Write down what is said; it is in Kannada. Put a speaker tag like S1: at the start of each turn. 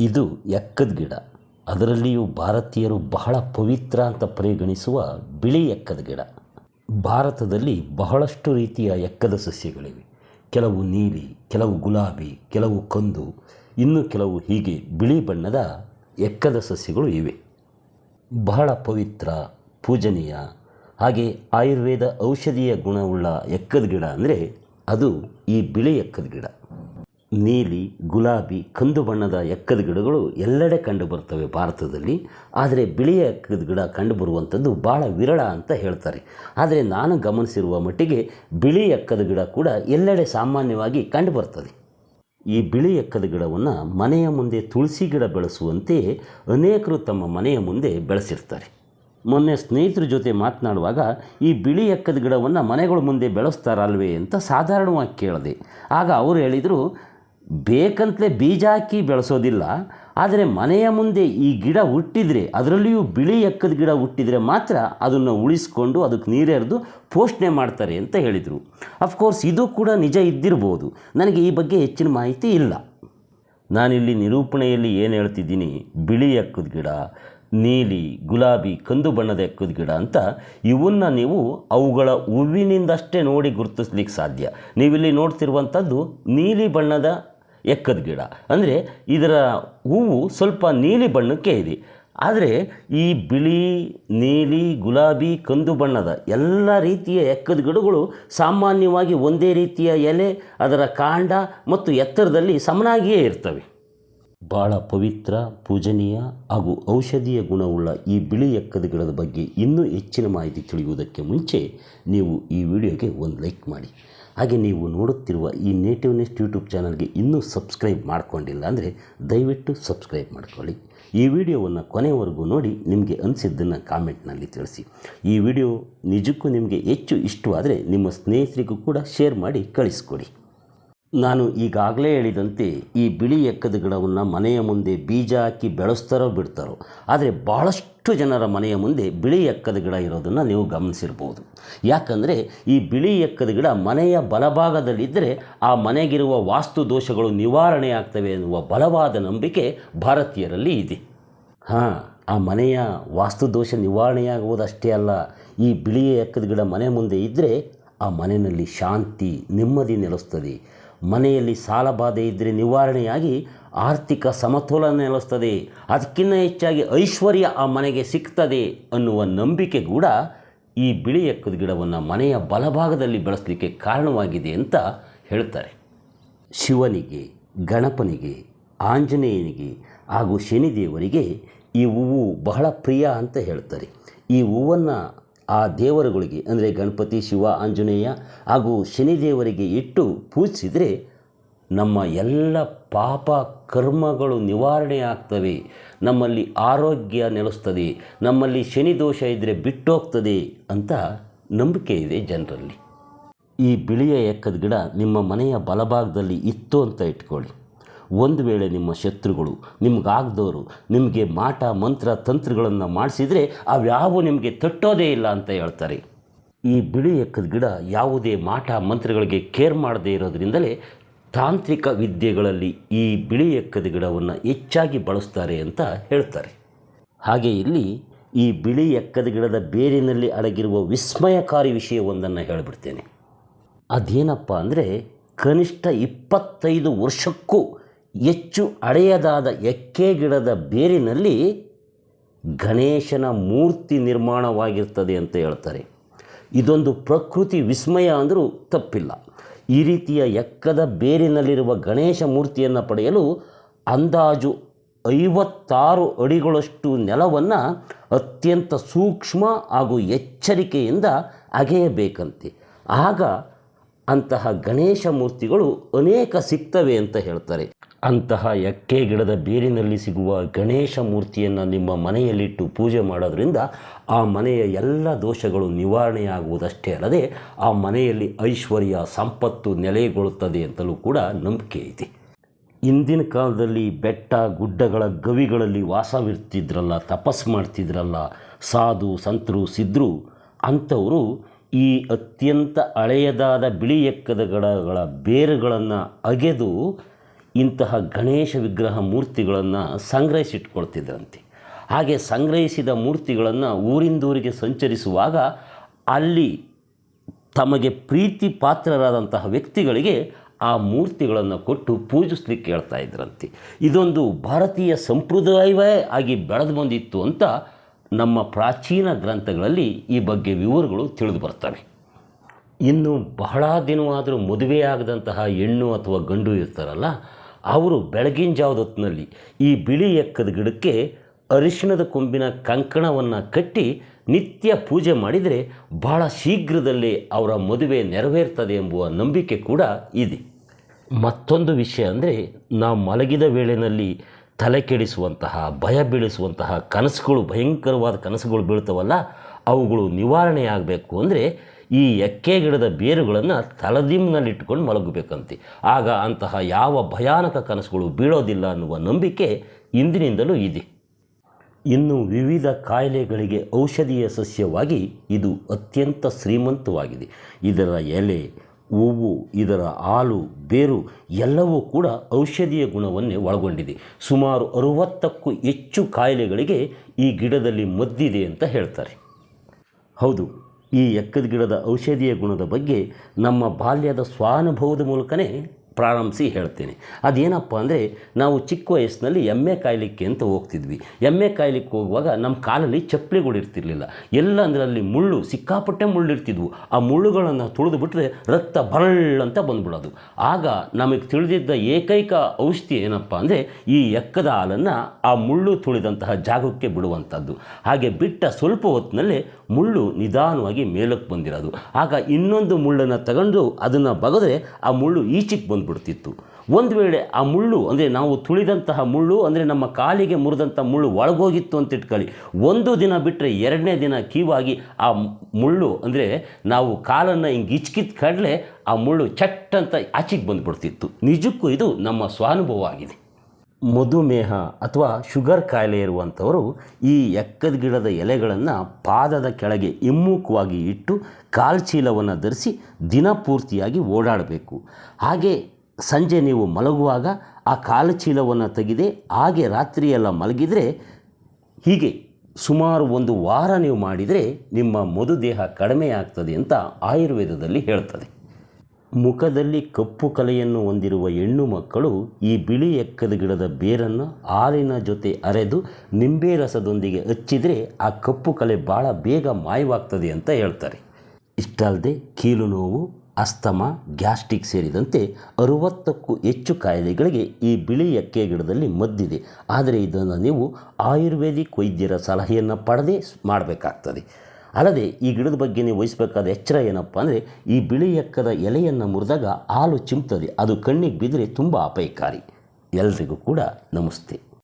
S1: ಇದು ಎಕ್ಕದ ಗಿಡ. ಅದರಲ್ಲಿಯೂ ಭಾರತೀಯರು ಬಹಳ ಪವಿತ್ರ ಅಂತ ಪರಿಗಣಿಸುವ ಬಿಳಿ ಎಕ್ಕದ ಗಿಡ. ಭಾರತದಲ್ಲಿ ಬಹಳಷ್ಟು ರೀತಿಯ ಎಕ್ಕದ ಸಸ್ಯಗಳಿವೆ. ಕೆಲವು ನೀಲಿ, ಕೆಲವು ಗುಲಾಬಿ, ಕೆಲವು ಕಂದು, ಇನ್ನು ಕೆಲವು ಹೀಗೆ ಬಿಳಿ ಬಣ್ಣದ ಎಕ್ಕದ ಸಸ್ಯಗಳು ಇವೆ. ಬಹಳ ಪವಿತ್ರ, ಪೂಜನೀಯ, ಹಾಗೆ ಆಯುರ್ವೇದ ಔಷಧೀಯ ಗುಣವುಳ್ಳ ಎಕ್ಕದ ಗಿಡ ಅಂದರೆ ಅದು ಈ ಬಿಳಿ ಎಕ್ಕದ ಗಿಡ. ನೀಲಿ, ಗುಲಾಬಿ, ಕಂದು ಬಣ್ಣದ ಎಕ್ಕದ ಗಿಡಗಳು ಎಲ್ಲೆಡೆ ಕಂಡುಬರ್ತವೆ ಭಾರತದಲ್ಲಿ. ಆದರೆ ಬಿಳಿಯ ಎಕ್ಕದ ಗಿಡ ಕಂಡುಬರುವಂಥದ್ದು ಭಾಳ ವಿರಳ ಅಂತ ಹೇಳ್ತಾರೆ. ಆದರೆ ನಾನು ಗಮನಿಸಿರುವ ಮಟ್ಟಿಗೆ ಬಿಳಿ ಎಕ್ಕದ ಗಿಡ ಕೂಡ ಎಲ್ಲೆಡೆ ಸಾಮಾನ್ಯವಾಗಿ ಕಂಡುಬರ್ತದೆ ಈ ಬಿಳಿ ಎಕ್ಕದ ಗಿಡವನ್ನು ಮನೆಯ ಮುಂದೆ ತುಳಸಿ ಗಿಡ ಬೆಳೆಸುವಂತೆಯೇ ಅನೇಕರು ತಮ್ಮ ಮನೆಯ ಮುಂದೆ ಬೆಳೆಸಿರ್ತಾರೆ. ಮೊನ್ನೆ ಸ್ನೇಹಿತರ ಜೊತೆ ಮಾತನಾಡುವಾಗ, ಈ ಬಿಳಿ ಎಕ್ಕದ ಗಿಡವನ್ನು ಮನೆಗಳ ಮುಂದೆ ಬೆಳೆಸ್ತಾರಲ್ವೇ ಅಂತ ಸಾಧಾರಣವಾಗಿ ಕೇಳಿದೆ. ಆಗ ಅವರು ಹೇಳಿದರು ಬೇಕಂತಲೇ ಬೀಜ ಹಾಕಿ ಬೆಳೆಸೋದಿಲ್ಲ, ಆದರೆ ಮನೆಯ ಮುಂದೆ ಈ ಗಿಡ ಹುಟ್ಟಿದರೆ, ಅದರಲ್ಲಿಯೂ ಬಿಳಿ ಎಕ್ಕದ ಗಿಡ ಹುಟ್ಟಿದರೆ ಮಾತ್ರ ಅದನ್ನು ಉಳಿಸ್ಕೊಂಡು ಅದಕ್ಕೆ ನೀರೆರೆದು ಪೋಷಣೆ ಮಾಡ್ತಾರೆ ಅಂತ ಹೇಳಿದರು. ಅಫ್ಕೋರ್ಸ್ ಇದು ಕೂಡ ನಿಜ ಇದ್ದಿರ್ಬೋದು. ನನಗೆ ಈ ಬಗ್ಗೆ ಹೆಚ್ಚಿನ ಮಾಹಿತಿ ಇಲ್ಲ. ನಾನಿಲ್ಲಿ ನಿರೂಪಣೆಯಲ್ಲಿ ಏನು ಹೇಳ್ತಿದ್ದೀನಿ? ಬಿಳಿ ಎಕ್ಕದ ಗಿಡ, ನೀಲಿ, ಗುಲಾಬಿ, ಕಂದು ಬಣ್ಣದ ಎಕ್ಕದ ಗಿಡ ಅಂತ ಇವನ್ನ ನೀವು ಅವುಗಳ ಹೂವಿನಿಂದಷ್ಟೇ ನೋಡಿ ಗುರುತಿಸ್ಲಿಕ್ಕೆ ಸಾಧ್ಯ. ನೀವಿಲ್ಲಿ ನೋಡ್ತಿರುವಂಥದ್ದು ನೀಲಿ ಬಣ್ಣದ ಎಕ್ಕದ ಗಿಡ. ಅಂದರೆ ಇದರ ಹೂವು ಸ್ವಲ್ಪ ನೀಲಿ ಬಣ್ಣಕ್ಕೆ ಇದೆ. ಆದರೆ ಈ ಬಿಳಿ, ನೀಲಿ, ಗುಲಾಬಿ, ಕಂದು ಬಣ್ಣದ ಎಲ್ಲ ರೀತಿಯ ಎಕ್ಕದ ಗಿಡಗಳು ಸಾಮಾನ್ಯವಾಗಿ ಒಂದೇ ರೀತಿಯ ಎಲೆ, ಅದರ ಕಾಂಡ ಮತ್ತು ಎತ್ತರದಲ್ಲಿ ಸಮನಾಗಿಯೇ ಇರ್ತವೆ. ಭಾಳ ಪವಿತ್ರ, ಪೂಜನೀಯ ಹಾಗೂ ಔಷಧೀಯ ಗುಣವುಳ್ಳ ಈ ಬಿಳಿ ಎಕ್ಕದ ಗಿಡದ ಬಗ್ಗೆ ಇನ್ನೂ ಹೆಚ್ಚಿನ ಮಾಹಿತಿ ತಿಳಿಯುವುದಕ್ಕೆ ಮುಂಚೆ ನೀವು ಈ ವಿಡಿಯೋಗೆ ಒಂದು ಲೈಕ್ ಮಾಡಿ. ಹಾಗೆ ನೀವು ನೋಡುತ್ತಿರುವ ಈ ನೇಟಿವ್ ನೆಸ್ಟ್ ಯೂಟ್ಯೂಬ್ ಚಾನಲ್ಗೆ ಇನ್ನೂ ಸಬ್ಸ್ಕ್ರೈಬ್ ಮಾಡ್ಕೊಂಡಿಲ್ಲ ಅಂದರೆ ದಯವಿಟ್ಟು ಸಬ್ಸ್ಕ್ರೈಬ್ ಮಾಡ್ಕೊಳ್ಳಿ. ಈ ವಿಡಿಯೋವನ್ನು ಕೊನೆವರೆಗೂ ನೋಡಿ, ನಿಮಗೆ ಅನಿಸಿದ್ದನ್ನು ಕಾಮೆಂಟ್ನಲ್ಲಿ ತಿಳಿಸಿ. ಈ ವಿಡಿಯೋ ನಿಜಕ್ಕೂ ನಿಮಗೆ ಹೆಚ್ಚು ಇಷ್ಟವಾದರೆ ನಿಮ್ಮ ಸ್ನೇಹಿತರಿಗೂ ಕೂಡ ಶೇರ್ ಮಾಡಿ ಕಳಿಸ್ಕೊಡಿ. ನಾನು ಈಗಾಗಲೇ ಹೇಳಿದಂತೆ ಈ ಬಿಳಿ ಎಕ್ಕದ ಗಿಡವನ್ನು ಮನೆಯ ಮುಂದೆ ಬೀಜ ಹಾಕಿ ಬೆಳೆಸ್ತಾರೋ ಬಿಡ್ತಾರೋ, ಆದರೆ ಭಾಳಷ್ಟು ಜನರ ಮನೆಯ ಮುಂದೆ ಬಿಳಿ ಎಕ್ಕದ ಗಿಡ ಇರೋದನ್ನು ನೀವು ಗಮನಿಸಿರ್ಬೋದು. ಯಾಕಂದರೆ ಈ ಬಿಳಿ ಎಕ್ಕದ ಗಿಡ ಮನೆಯ ಬಲಭಾಗದಲ್ಲಿದ್ದರೆ ಆ ಮನೆಗಿರುವ ವಾಸ್ತು ದೋಷಗಳು ನಿವಾರಣೆ ಆಗ್ತವೆ ಎನ್ನುವ ಬಲವಾದ ನಂಬಿಕೆ ಭಾರತೀಯರಲ್ಲಿ ಇದೆ. ಹಾಂ, ಆ ಮನೆಯ ವಾಸ್ತು ದೋಷ ನಿವಾರಣೆಯಾಗುವುದಷ್ಟೇ ಅಲ್ಲ, ಈ ಬಿಳಿಯ ಎಕ್ಕದ ಗಿಡ ಮನೆ ಮುಂದೆ ಇದ್ದರೆ ಆ ಮನೆಯಲ್ಲಿ ಶಾಂತಿ, ನೆಮ್ಮದಿ ನೆಲೆಸ್ತದೆ. ಮನೆಯಲ್ಲಿ ಸಾಲ ಬಾಧೆ ಇದ್ದರೆ ನಿವಾರಣೆಯಾಗಿ ಆರ್ಥಿಕ ಸಮತೋಲನ ನೆಲೆಸ್ತದೆ. ಅದಕ್ಕಿಂತ ಹೆಚ್ಚಾಗಿ ಐಶ್ವರ್ಯ ಆ ಮನೆಗೆ ಸಿಗ್ತದೆ ಅನ್ನುವ ನಂಬಿಕೆ ಕೂಡ ಈ ಬಿಳಿ ಎಕ್ಕದ ಗಿಡವನ್ನು ಮನೆಯ ಬಲಭಾಗದಲ್ಲಿ ಬೆಳೆಸಲಿಕ್ಕೆ ಕಾರಣವಾಗಿದೆ ಅಂತ ಹೇಳ್ತಾರೆ. ಶಿವನಿಗೆ, ಗಣಪನಿಗೆ, ಆಂಜನೇಯನಿಗೆ ಹಾಗೂ ಶನಿದೇವರಿಗೆ ಈ ಹೂವು ಬಹಳ ಪ್ರಿಯ ಅಂತ ಹೇಳ್ತಾರೆ. ಈ ಹೂವನ್ನು ಆ ದೇವರುಗಳಿಗೆ, ಅಂದರೆ ಗಣಪತಿ, ಶಿವ, ಆಂಜನೇಯ ಹಾಗೂ ಶನಿದೇವರಿಗೆ ಇಟ್ಟು ಪೂಜಿಸಿದರೆ ನಮ್ಮ ಎಲ್ಲ ಪಾಪ ಕರ್ಮಗಳು ನಿವಾರಣೆ ಆಗ್ತವೆ. ನಮ್ಮಲ್ಲಿ ಆರೋಗ್ಯ ನೆಲೆಸ್ತದೆ. ನಮ್ಮಲ್ಲಿ ಶನಿ ದೋಷ ಇದ್ದರೆ ಬಿಟ್ಟೋಗ್ತದೆ ಅಂತ ನಂಬಿಕೆ ಇದೆ ಜನರಲ್ಲಿ. ಈ ಬಿಳಿಯ ಎಕ್ಕದ ಗಿಡ ನಿಮ್ಮ ಮನೆಯ ಬಲಭಾಗದಲ್ಲಿ ಇತ್ತು ಅಂತ ಇಟ್ಕೊಳ್ಳಿ. ಒಂದು ವೇಳೆ ನಿಮ್ಮ ಶತ್ರುಗಳು ನಿಮ್ಗಾಗ್ದವರು ನಿಮಗೆ ಮಾಟ, ಮಂತ್ರ, ತಂತ್ರಗಳನ್ನು ಮಾಡಿಸಿದರೆ ಅವ್ಯಾವು ನಿಮಗೆ ತಟ್ಟೋದೇ ಇಲ್ಲ ಅಂತ ಹೇಳ್ತಾರೆ. ಈ ಬಿಳಿ ಎಕ್ಕದ ಗಿಡ ಯಾವುದೇ ಮಾಟ, ಮಂತ್ರಗಳಿಗೆ ಕೇರ್ ಮಾಡದೇ ಇರೋದ್ರಿಂದಲೇ ತಾಂತ್ರಿಕ ವಿದ್ಯೆಗಳಲ್ಲಿ ಈ ಬಿಳಿ ಎಕ್ಕದ ಗಿಡವನ್ನು ಹೆಚ್ಚಾಗಿ ಬಳಸ್ತಾರೆ ಅಂತ ಹೇಳ್ತಾರೆ. ಹಾಗೆ ಇಲ್ಲಿ ಈ ಬಿಳಿ ಎಕ್ಕದ ಗಿಡದ ಬೇರಿನಲ್ಲಿ ಅಡಗಿರುವ ವಿಸ್ಮಯಕಾರಿ ವಿಷಯವೊಂದನ್ನು ಹೇಳಿಬಿಡ್ತೇನೆ. ಅದೇನಪ್ಪ ಅಂದರೆ ಕನಿಷ್ಠ ಇಪ್ಪತ್ತೈದು ವರ್ಷಕ್ಕೂ ಹೆಚ್ಚು ಹಳೆಯದಾದ ಎಕ್ಕೆ ಗಿಡದ ಬೇರಿನಲ್ಲಿ ಗಣೇಶನ ಮೂರ್ತಿ ನಿರ್ಮಾಣವಾಗಿರ್ತದೆ ಅಂತ ಹೇಳ್ತಾರೆ. ಇದೊಂದು ಪ್ರಕೃತಿ ವಿಸ್ಮಯ ಅಂದರೂ ತಪ್ಪಿಲ್ಲ. ಈ ರೀತಿಯ ಎಕ್ಕದ ಬೇರಿನಲ್ಲಿರುವ ಗಣೇಶ ಮೂರ್ತಿಯನ್ನು ಪಡೆಯಲು ಅಂದಾಜು ಐವತ್ತಾರು ಅಡಿಗಳಷ್ಟು ನೆಲವನ್ನು ಅತ್ಯಂತ ಸೂಕ್ಷ್ಮ ಹಾಗೂ ಎಚ್ಚರಿಕೆಯಿಂದ ಅಗೆಯಬೇಕಂತೆ. ಆಗ ಅಂತಹ ಗಣೇಶ ಮೂರ್ತಿಗಳು ಅನೇಕ ಸಿಗ್ತವೆ ಅಂತ ಹೇಳ್ತಾರೆ. ಅಂತಹ ಎಕ್ಕೆ ಗಿಡದ ಬೇರಿನಲ್ಲಿ ಸಿಗುವ ಗಣೇಶ ಮೂರ್ತಿಯನ್ನು ನಿಮ್ಮ ಮನೆಯಲ್ಲಿಟ್ಟು ಪೂಜೆ ಮಾಡೋದ್ರಿಂದ ಆ ಮನೆಯ ಎಲ್ಲ ದೋಷಗಳು ನಿವಾರಣೆಯಾಗುವುದಷ್ಟೇ ಅಲ್ಲದೆ ಆ ಮನೆಯಲ್ಲಿ ಐಶ್ವರ್ಯ ಸಂಪತ್ತು ನೆಲೆಗೊಳ್ಳುತ್ತದೆ ಅಂತಲೂ ಕೂಡ ನಂಬಿಕೆ ಇದೆ. ಇಂದಿನ ಕಾಲದಲ್ಲಿ ಬೆಟ್ಟ, ಗುಡ್ಡಗಳ ಗವಿಗಳಲ್ಲಿ ವಾಸವಿರ್ತಿದ್ರಲ್ಲ ತಪಸ್ಸು ಮಾಡ್ತಿದ್ರಲ್ಲ, ಸಾಧು, ಸಂತರು ಸಿದ್ದರು ಅಂಥವರು ಈ ಅತ್ಯಂತ ಹಳೆಯದಾದ ಬಿಳಿ ಎಕ್ಕದ ಗಿಡಗಳ ಬೇರುಗಳನ್ನು ಅಗೆದು ಇಂತಹ ಗಣೇಶ ವಿಗ್ರಹ ಮೂರ್ತಿಗಳನ್ನು ಸಂಗ್ರಹಿಸಿಟ್ಕೊಳ್ತಿದ್ರಂತೆ. ಹಾಗೆ ಸಂಗ್ರಹಿಸಿದ ಮೂರ್ತಿಗಳನ್ನು ಊರಿಂದೂರಿಗೆ ಸಂಚರಿಸುವಾಗ ಅಲ್ಲಿ ತಮಗೆ ಪ್ರೀತಿ ಪಾತ್ರರಾದಂತಹ ವ್ಯಕ್ತಿಗಳಿಗೆ ಆ ಮೂರ್ತಿಗಳನ್ನು ಕೊಟ್ಟು ಪೂಜಿಸ್ಲಿಕ್ಕೆ ಹೇಳ್ತಾ ಇದ್ರಂತೆ. ಇದೊಂದು ಭಾರತೀಯ ಸಂಪ್ರದಾಯವೇ ಆಗಿ ಬೆಳೆದು ಬಂದಿತ್ತು ಅಂತ ನಮ್ಮ ಪ್ರಾಚೀನ ಗ್ರಂಥಗಳಲ್ಲಿ ಈ ಬಗ್ಗೆ ವಿವರಗಳು ತಿಳಿದು ಬರ್ತವೆ. ಇನ್ನು ಬಹಳ ದಿನವಾದರೂ ಮದುವೆಯಾಗದಂತಹ ಹೆಣ್ಣು ಅಥವಾ ಗಂಡು ಇರ್ತಾರಲ್ಲ ಅವರು ಬೆಳಗಿನ ಜಾವದೊತ್ತಿನಲ್ಲಿ ಈ ಬಿಳಿ ಎಕ್ಕದ ಗಿಡಕ್ಕೆ ಅರಿಶಿಣದ ಕೊಂಬಿನ ಕಂಕಣವನ್ನು ಕಟ್ಟಿ ನಿತ್ಯ ಪೂಜೆ ಮಾಡಿದರೆ ಬಹಳ ಶೀಘ್ರದಲ್ಲೇ ಅವರ ಮದುವೆ ನೆರವೇರ್ತದೆ ಎಂಬುವ ನಂಬಿಕೆ ಕೂಡ ಇದೆ. ಮತ್ತೊಂದು ವಿಷಯ ಅಂದರೆ ನಾವು ಮಲಗಿದ ವೇಳೆಯಲ್ಲಿ ತಲೆ ಕೆಡಿಸುವಂತಹ, ಭಯ ಬೀಳಿಸುವಂತಹ ಕನಸುಗಳು, ಭಯಂಕರವಾದ ಕನಸುಗಳು ಬೀಳ್ತವಲ್ಲ, ಅವುಗಳು ನಿವಾರಣೆಯಾಗಬೇಕು ಅಂದರೆ ಈ ಎಕ್ಕೆ ಗಿಡದ ಬೇರುಗಳನ್ನು ತಲದಿಂಬಿನಲ್ಲಿಟ್ಟುಕೊಂಡು ಮಲಗಬೇಕಂತೆ. ಆಗ ಅಂತಹ ಯಾವ ಭಯಾನಕ ಕನಸುಗಳು ಬೀಳೋದಿಲ್ಲ ಅನ್ನುವ ನಂಬಿಕೆ ಇಂದಿನಿಂದಲೂ ಇದೆ. ಇನ್ನು ವಿವಿಧ ಕಾಯಿಲೆಗಳಿಗೆ ಔಷಧೀಯ ಸಸ್ಯವಾಗಿ ಇದು ಅತ್ಯಂತ ಶ್ರೀಮಂತವಾಗಿದೆ. ಇದರ ಎಲೆ, ಹೂವು, ಇದರ ಹಾಲು, ಬೇರು ಎಲ್ಲವೂ ಕೂಡ ಔಷಧೀಯ ಗುಣವನ್ನೇ ಒಳಗೊಂಡಿದೆ. ಸುಮಾರು ಅರುವತ್ತಕ್ಕೂ ಹೆಚ್ಚು ಕಾಯಿಲೆಗಳಿಗೆ ಈ ಗಿಡದಲ್ಲಿ ಮದ್ದಿದೆ ಅಂತ ಹೇಳ್ತಾರೆ. ಹೌದು. ಈ ಎಕ್ಕದ ಗಿಡದ ಔಷಧೀಯ ಗುಣದ ಬಗ್ಗೆ ನಮ್ಮ ಬಾಲ್ಯದ ಸ್ವಾನುಭವದ ಮೂಲಕನೇ ಪ್ರಾರಂಭಿಸಿ ಹೇಳ್ತೇನೆ. ಅದೇನಪ್ಪ ಅಂದರೆ ನಾವು ಚಿಕ್ಕ ವಯಸ್ಸಿನಲ್ಲಿ ಎಮ್ಮೆ ಕಾಯ್ಲಿಕ್ಕೆ ಅಂತ ಹೋಗ್ತಿದ್ವಿ. ಎಮ್ಮೆ ಕಾಯ್ಲಿಕ್ಕೆ ಹೋಗುವಾಗ ನಮ್ಮ ಕಾಲಲ್ಲಿ ಚಪ್ಪಲಿಗಳು ಇರ್ತಿರ್ಲಿಲ್ಲ. ಎಲ್ಲ ಅಂದರೆ ಅಲ್ಲಿ ಮುಳ್ಳು, ಸಿಕ್ಕಾಪಟ್ಟೆ ಮುಳ್ಳು ಇರ್ತಿದ್ವು. ಆ ಮುಳ್ಳುಗಳನ್ನು ತುಳಿದು ಬಿಟ್ಟರೆ ರಕ್ತ ಬರಳ್ ಅಂತ ಬಂದ್ಬಿಡೋದು. ಆಗ ನಮಗೆ ತಿಳಿದಿದ್ದ ಏಕೈಕ ಔಷಧಿ ಏನಪ್ಪ ಅಂದರೆ ಈ ಎಕ್ಕದ ಹಾಲನ್ನು ಆ ಮುಳ್ಳು ತುಳಿದಂತಹ ಜಾಗಕ್ಕೆ ಬಿಡುವಂಥದ್ದು ಹಾಗೆ ಬಿಟ್ಟ ಸ್ವಲ್ಪ ಹೊತ್ತಿನಲ್ಲೇ ಮುಳ್ಳು ನಿಧಾನವಾಗಿ ಮೇಲಕ್ಕೆ ಬಂದಿರೋದು. ಆಗ ಇನ್ನೊಂದು ಮುಳ್ಳನ್ನು ತಗೊಂಡು ಅದನ್ನು ಬಗೆದ್ರೆ ಆ ಮುಳ್ಳು ಈಚೆಗೆ ಬಂದುಬಿಡ್ತಿತ್ತು. ಒಂದು ವೇಳೆ ಆ ಮುಳ್ಳು, ಅಂದರೆ ನಾವು ತುಳಿದಂತಹ ಮುಳ್ಳು, ಅಂದರೆ ನಮ್ಮ ಕಾಲಿಗೆ ಮುರಿದಂಥ ಮುಳ್ಳು ಒಳಗೋಗಿತ್ತು ಅಂತ ಇಟ್ಕೊಳ್ಳಿ. ಒಂದು ದಿನ ಬಿಟ್ಟರೆ ಎರಡನೇ ದಿನ ಕೀವಾಗಿ ಆ ಮುಳ್ಳು, ಅಂದರೆ ನಾವು ಕಾಲನ್ನು ಹಿಂಗೆ ಇಚ್ಕಿದ ಕಡಲೆ ಆ ಮುಳ್ಳು ಚಟ್ಟಂತ ಆಚೆಗೆ ಬಂದುಬಿಡ್ತಿತ್ತು. ನಿಜಕ್ಕೂ ಇದು ನಮ್ಮ ಸ್ವಾನುಭವ ಆಗಿದೆ. ಮಧುಮೇಹ ಅಥವಾ ಶುಗರ್ ಕಾಯಿಲೆ ಇರುವಂಥವರು ಈ ಎಕ್ಕದ ಗಿಡದ ಎಲೆಗಳನ್ನು ಪಾದದ ಕೆಳಗೆ ಹಿಮ್ಮುಖವಾಗಿ ಇಟ್ಟು ಕಾಲ್ಚೀಲವನ್ನು ಧರಿಸಿ ದಿನಪೂರ್ತಿಯಾಗಿ ಓಡಾಡಬೇಕು. ಹಾಗೆ ಸಂಜೆ ನೀವು ಮಲಗುವಾಗ ಆ ಕಾಲುಚೀಲವನ್ನು ತೆಗೆದೆ ಹಾಗೆ ರಾತ್ರಿಯೆಲ್ಲ ಮಲಗಿದರೆ ಹೀಗೆ ಸುಮಾರು ಒಂದು ವಾರ ನೀವು ಮಾಡಿದರೆ ನಿಮ್ಮ ಮಧುದೇಹ ಕಡಿಮೆ ಆಗ್ತದೆ ಅಂತ ಆಯುರ್ವೇದದಲ್ಲಿ ಹೇಳ್ತದೆ. ಮುಖದಲ್ಲಿ ಕಪ್ಪು ಕಲೆಯನ್ನು ಹೊಂದಿರುವ ಹೆಣ್ಣು ಮಕ್ಕಳು ಈ ಬಿಳಿ ಎಕ್ಕದ ಗಿಡದ ಬೇರನ್ನು ಹಾಲಿನ ಜೊತೆ ಅರೆದು ನಿಂಬೆ ರಸದೊಂದಿಗೆ ಹಚ್ಚಿದರೆ ಆ ಕಪ್ಪು ಕಲೆ ಭಾಳ ಬೇಗ ಮಾಯವಾಗ್ತದೆ ಅಂತ ಹೇಳ್ತಾರೆ. ಇಷ್ಟಲ್ಲದೆ ಕೀಲು ನೋವು, ಅಸ್ತಮ, ಗ್ಯಾಸ್ಟ್ರಿಕ್ ಸೇರಿದಂತೆ ಅರುವತ್ತಕ್ಕೂ ಹೆಚ್ಚು ಕಾಯಿಲೆಗಳಿಗೆ ಈ ಬಿಳಿ ಎಕ್ಕೆ ಗಿಡದಲ್ಲಿ ಮದ್ದಿದೆ. ಆದರೆ ಇದನ್ನು ನೀವು ಆಯುರ್ವೇದಿಕ್ ವೈದ್ಯರ ಸಲಹೆಯನ್ನು ಪಡೆದೇ ಮಾಡಬೇಕಾಗ್ತದೆ. ಅಲ್ಲದೆ ಈ ಗಿಡದ ಬಗ್ಗೆ ನೀವು ವಹಿಸಬೇಕಾದ ಎಚ್ಚರ ಏನಪ್ಪ ಅಂದರೆ ಈ ಬಿಳಿ ಎಕ್ಕದ ಎಲೆಯನ್ನು ಮುರಿದಾಗ ಹಾಲು ಚಿಮ್ತದೆ. ಅದು ಕಣ್ಣಿಗೆ ಬಿದ್ದರೆ ತುಂಬ ಅಪಾಯಕಾರಿ. ಎಲ್ರಿಗೂ ಕೂಡ ನಮಸ್ತೆ.